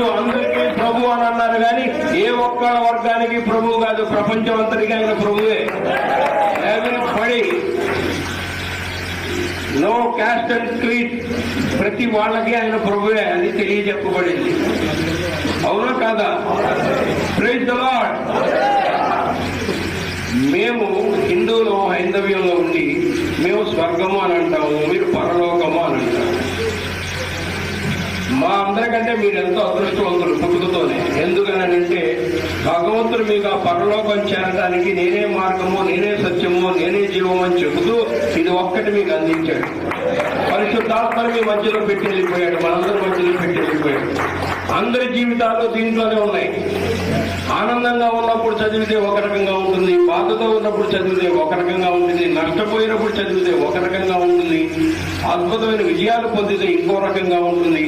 యేసు అందరికీ ప్రభు అని అన్నారు కానీ ఏ ఒక్క వర్గానికి ప్రభు కాదు ప్రపంచం అంతటికీ ఆయన ప్రభువే. పడి. నో క్యాస్ట్ అండ్ క్రీట్ ప్రతి వాళ్ళకి ఆయన ప్రభువే అని తెలియజెప్పబడింది. అవునా కాదా? ప్రైజ్ ద మేము హిందువులు హైందవ్యంలో ఉండి మేము స్వర్గము అని అంటాము. మీరు మా అందరికంటే మీరు ఎంతో అదృష్టవంతులు పుట్టుకతోనే ఎందుకనంటే భగవంతుడు మీకు ఆ పరలోకం చేరడానికి నేనే మార్గము నేనే సత్యము నేనే జీవము అని చెబుతూ ఇది ఒక్కటి మీకు అందించాడు. పరిశుద్ధాత్మని మీ మధ్యలో పెట్టి వెళ్ళిపోయాడు మనందరి మధ్యలో పెట్టి వెళ్ళిపోయాడు అందరి జీవితాలు దీంట్లోనే ఉన్నాయి. ఆనందంగా ఉన్నప్పుడు చదివితే ఒక రకంగా ఉంటుంది బాధతో ఉన్నప్పుడు చదివితే ఒక రకంగా ఉంటుంది నష్టపోయినప్పుడు చదివితే ఒక రకంగా ఉంటుంది అద్భుతమైన విజయాలు పొందితే ఇంకో రకంగా ఉంటుంది.